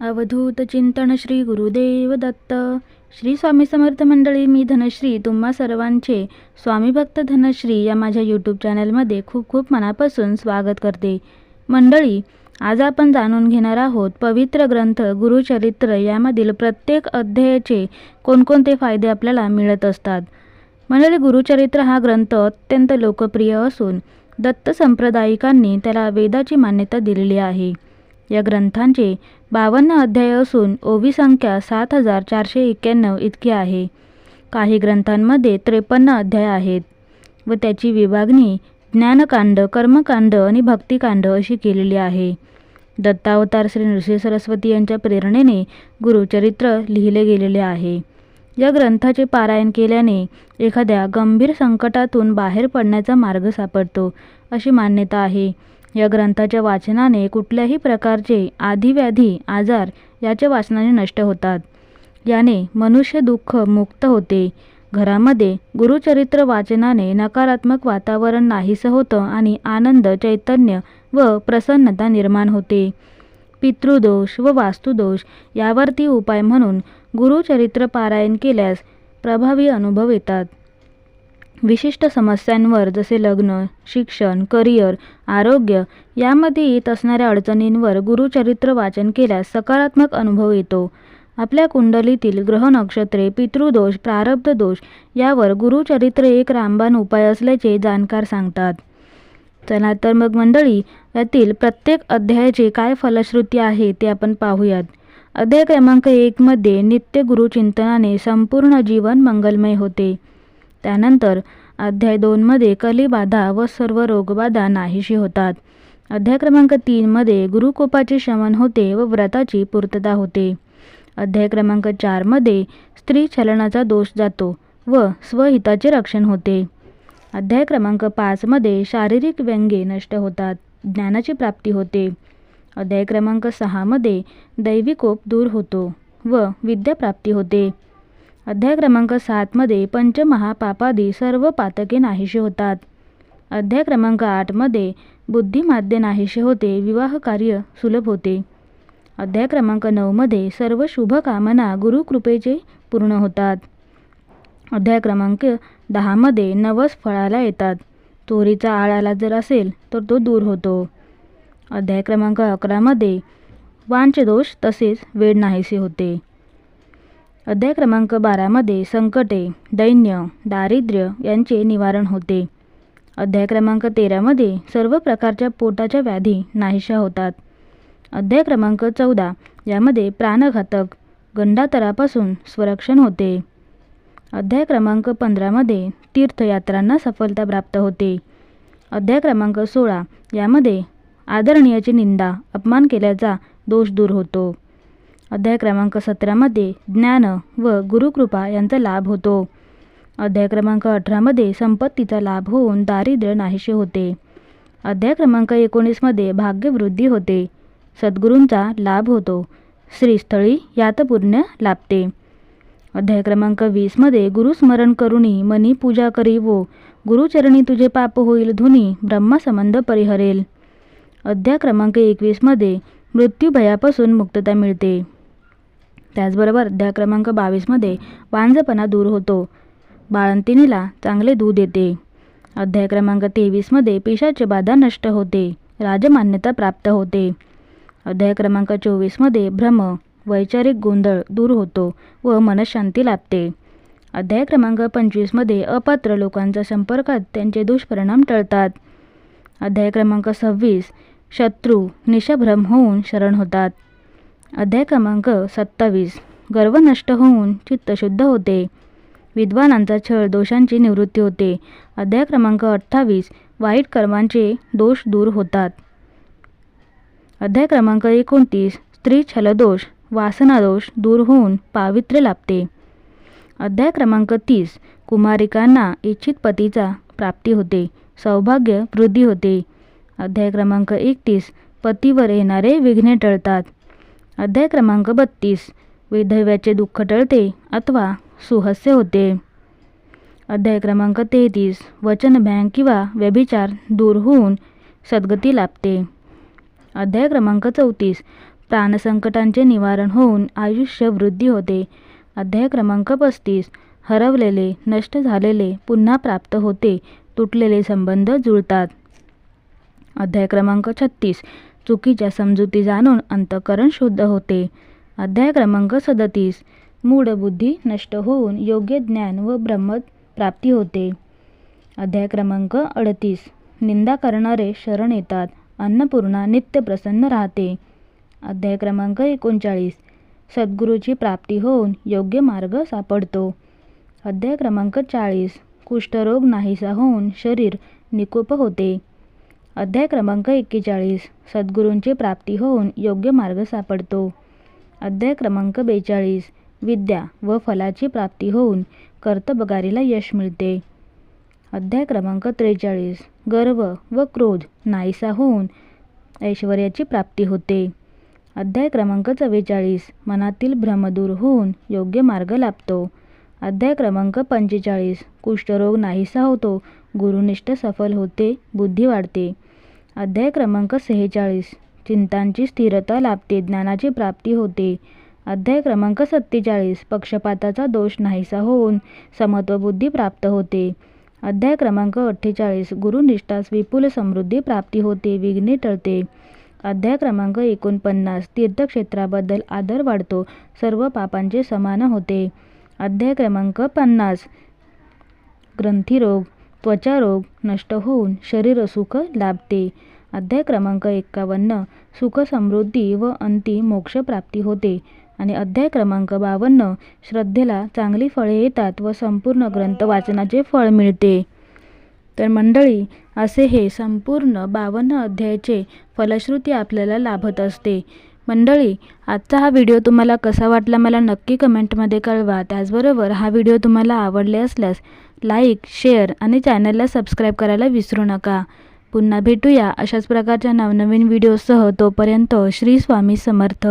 अवधूत चिंतन श्री गुरुदेव दत्त. श्री स्वामी समर्थ मंडळी मी धनश्री तुम्हा सर्वांचे स्वामी भक्त धनश्री या माझ्या यूट्यूब चॅनलमध्ये खूप खूप मनापासून स्वागत करते. मंडळी आज आपण जाणून घेणार आहोत पवित्र ग्रंथ गुरुचरित्र यामधील प्रत्येक अध्यायाचे कोणकोणते फायदे आपल्याला मिळत असतात. मंडळी गुरुचरित्र हा ग्रंथ अत्यंत लोकप्रिय असून दत्त संप्रदायिकांनी त्याला वेदाची मान्यता दिलेली आहे. या ग्रंथांचे बावन्न अध्याय असून ओवी संख्या सात हजार चारशे एक्क्याण्णव इतकी आहे. काही ग्रंथांमध्ये त्रेपन्न अध्याय आहेत व त्याची विभागणी ज्ञानकांड कर्मकांड आणि भक्तिकांड अशी केलेली आहे. दत्तावतार श्री नृसिंह सरस्वती यांच्या प्रेरणेने गुरुचरित्र लिहिले गेलेले आहे. या ग्रंथाचे पारायण केल्याने एखाद्या गंभीर संकटातून बाहेर पडण्याचा मार्ग सापडतो अशी मान्यता आहे. या ग्रंथाच्या वाचनाने कुठल्याही प्रकारचे आधिव्याधी आजार याच्या वाचनाने नष्ट होतात. याने मनुष्य दुःख मुक्त होते. घरामध्ये गुरुचरित्र वाचनाने नकारात्मक वातावरण नाहीसं होतं आणि आनंद चैतन्य व प्रसन्नता निर्माण होते. पितृदोष व वास्तुदोष यावरती उपाय म्हणून गुरुचरित्र पारायण केल्यास प्रभावी अनुभव येतात. विशिष्ट समस्यांवर जसे लग्न शिक्षण करिअर आरोग्य यामध्ये येत असणाऱ्या अडचणींवर गुरुचरित्र वाचन केल्यास सकारात्मक अनुभव येतो. आपल्या कुंडलीतील ग्रह नक्षत्रे पितृदोष प्रारब्ध दोष यावर गुरुचरित्र एक रामबाण उपाय असल्याचे जाणकार सांगतात. चला तर मग मंडळी यातील प्रत्येक अध्यायाचे काय फलश्रुती आहे ते आपण पाहूयात. अध्याय क्रमांक एकमध्ये नित्य गुरुचिंतनाने संपूर्ण जीवन मंगलमय होते. त्यानंतर अध्याय दोनमध्ये कलिबाधा व सर्व रोगबाधा नाहीशी होतात. अध्याय क्रमांक तीनमध्ये गुरुकोपाचे शमन होते व व्रताची पूर्तता होते. अध्याय क्रमांक चारमध्ये स्त्री छलनाचा दोष जातो व स्वहिताचे रक्षण होते. अध्याय क्रमांक पाचमध्ये शारीरिक व्यंगे नष्ट होतात ज्ञानाची प्राप्ती होते. अध्याय क्रमांक सहामध्ये दैविकोप दूर होतो व विद्याप्राप्ती होते. अध्याय क्रमांक सातमध्ये पंचमहापापादी सर्व पातके नाहीशी होतात. अध्याय क्रमांक आठमध्ये बुद्धिमाद्य नाहीसे होते विवाह कार्य सुलभ होते. अध्याय क्रमांक नऊमध्ये सर्व शुभकामना गुरुकृपेचे पूर्ण होतात. अध्याय क्रमांक दहामध्ये नवस फळाला येतात. चोरीचा आळाला जर असेल तर तो दूर होतो. अध्याय क्रमांक अकरामध्ये वांचदोष तसेच वेळ नाहीसे होते. अध्याय क्रमांक बारामध्ये संकटे दैन्य दारिद्र्य यांचे निवारण होते. अध्याय क्रमांक तेरामध्ये सर्व प्रकारच्या पोटाच्या व्याधी नाहीशा होतात. अध्याय क्रमांक चौदा यामध्ये प्राणघातक गंडातरापासून स्वरक्षण होते. अध्याय क्रमांक पंधरामध्ये तीर्थयात्रांना सफलता प्राप्त होते. अध्याय क्रमांक सोळा यामध्ये आदरणीयाची निंदा अपमान केल्याचा दोष दूर होतो. अध्याय क्रमांक सतरामध्ये ज्ञान व गुरुकृपा यांचा लाभ होतो. अध्याय क्रमांक अठरामध्ये संपत्तीचा लाभ होऊन दारिद्र्य नाहीसे होते. अध्याय क्रमांक एकोणीसमध्ये भाग्यवृद्धी होते. सद्गुरूंचा लाभ होतो. श्रीस्थळी यात पुण्य लाभते. अध्याय क्रमांक वीसमध्ये गुरुस्मरण करुणी मनी पूजा करी वो गुरुचरणी तुझे पाप होईल धुनी ब्रह्मसंबंध परिहरेल. अध्याय क्रमांक एकवीसमध्ये मृत्यूभयापासून मुक्तता मिळते. त्याचबरोबर अध्याय क्रमांक बावीसमध्ये वांझपणा दूर होतो. बाळंतिणीला चांगले दूध येते. अध्याय क्रमांक तेवीसमध्ये पेशाचे बाधा नष्ट होते. राजमान्यता प्राप्त होते. अध्याय क्रमांक चोवीसमध्ये भ्रम वैचारिक गोंधळ दूर होतो व मनशांती लाभते. अध्याय क्रमांक पंचवीसमध्ये अपात्र लोकांच्या संपर्कात त्यांचे दुष्परिणाम टळतात. अध्याय क्रमांक सव्वीस शत्रू निशभ्रम होऊन शरण होतात. अध्याय क्रमांक सत्तावीस. गर्व नष्ट होऊन चित्त शुद्ध होते. विद्वानांचा छळ दोषांची निवृत्ती होते. अध्याय क्रमांक अठ्ठावीस. वाईट कर्मांचे दोष दूर होतात. अध्याय क्रमांक एकोणतीस. स्त्री छलदोष वासनादोष दूर होऊन पावित्र्य लाभते. अध्याय क्रमांक तीस. कुमारिकांना इच्छित पतीचा प्राप्ती होते. सौभाग्य वृद्धी होते. अध्याय क्रमांक एकतीस. पतीवर येणारे विघ्ने टळतात. अध्याय क्रमांक बत्तीस. वैधव्याचे दुःख टळते अथवा सुहस्य होते. अध्याय क्रमांक तेहतीस. वचनभ्यांग किंवा व्यभिचार दूर होऊन सद्गती लाभते. अध्याय क्रमांक चौतीस. प्राणसंकटांचे निवारण होऊन आयुष्य वृद्धी होते. अध्याय क्रमांक पस्तीस. हरवलेले नष्ट झालेले पुन्हा प्राप्त होते. तुटलेले संबंध जुळतात. अध्याय क्रमांक छत्तीस. चुकीच्या समजुती जाणून अंतकरण शुद्ध होते. अध्याय क्रमांक सदतीस. मूळ बुद्धी नष्ट होऊन योग्य ज्ञान व ब्रह्म प्राप्ती होते. अध्याय क्रमांक अडतीस. निंदा करणारे शरण येतात. अन्नपूर्णा नित्य प्रसन्न राहते. अध्याय क्रमांक एकोणचाळीस. सद्गुरूची प्राप्ती होऊन योग्य मार्ग सापडतो. अध्याय क्रमांक चाळीस. कुष्ठरोग नाहीसा होऊन शरीर निकोप होते. अध्याय क्रमांक एक्केचाळीस. सद्गुरूंची प्राप्ती होऊन योग्य मार्ग सापडतो. अध्याय क्रमांक बेचाळीस. विद्या व फलाची प्राप्ती होऊन कर्तबगारीला यश मिळते. अध्याय क्रमांक त्रेचाळीस. गर्व व क्रोध नाहीसा होऊन ऐश्वर्याची प्राप्ती होते. अध्याय क्रमांक चव्वेचाळीस. मनातील भ्रमदूर होऊन योग्य मार्ग लाभतो. अध्याय क्रमांक पंचेचाळीस. कुष्ठरोग नाहीसा होतो. गुरुनिष्ठ सफल होते बुद्धी वाढते. अध्याय क्रमांक सेहेचाळीस. चिंतांची स्थिरता लाभते ज्ञानाची प्राप्ती होते. अध्याय क्रमांक सत्तेचाळीस. पक्षपाताचा दोष नाहीसा होऊन समत्वबुद्धी प्राप्त होते. अध्याय क्रमांक अठ्ठेचाळीस. गुरुनिष्ठास विपुल समृद्धी प्राप्ती होते विघ्ने टळते. अध्याय क्रमांक एकोणपन्नास. तीर्थक्षेत्राबद्दल आदर वाढतो सर्व पापांचे समान होते. अध्याय क्रमांक पन्नास. ग्रंथीरोग त्वचारोग नष्ट होऊन शरीर सुख लाभते. अध्याय क्रमांक एक्कावन्न. सुख समृद्धी व अंती मोक्ष प्राप्ती होते. आणि अध्याय क्रमांक बावन्न. श्रद्धेला चांगली फळे येतात व संपूर्ण ग्रंथ वाचनाचे फळ मिळते. तर मंडळी असे हे संपूर्ण बावन्न अध्यायाचे फलश्रुती आपल्याला लाभत असते. मंडळी आजचा हा व्हिडिओ तुम्हाला कसा वाटला मला नक्की कमेंटमध्ये कळवा. त्याचबरोबर हा व्हिडिओ तुम्हाला आवडले असल्यास लाईक शेअर आणि चॅनलला सबस्क्राईब करायला विसरू नका. पुन्हा भेटूया अशाच प्रकारच्या नवनवीन व्हिडिओसह. तोपर्यंत श्री स्वामी समर्थ.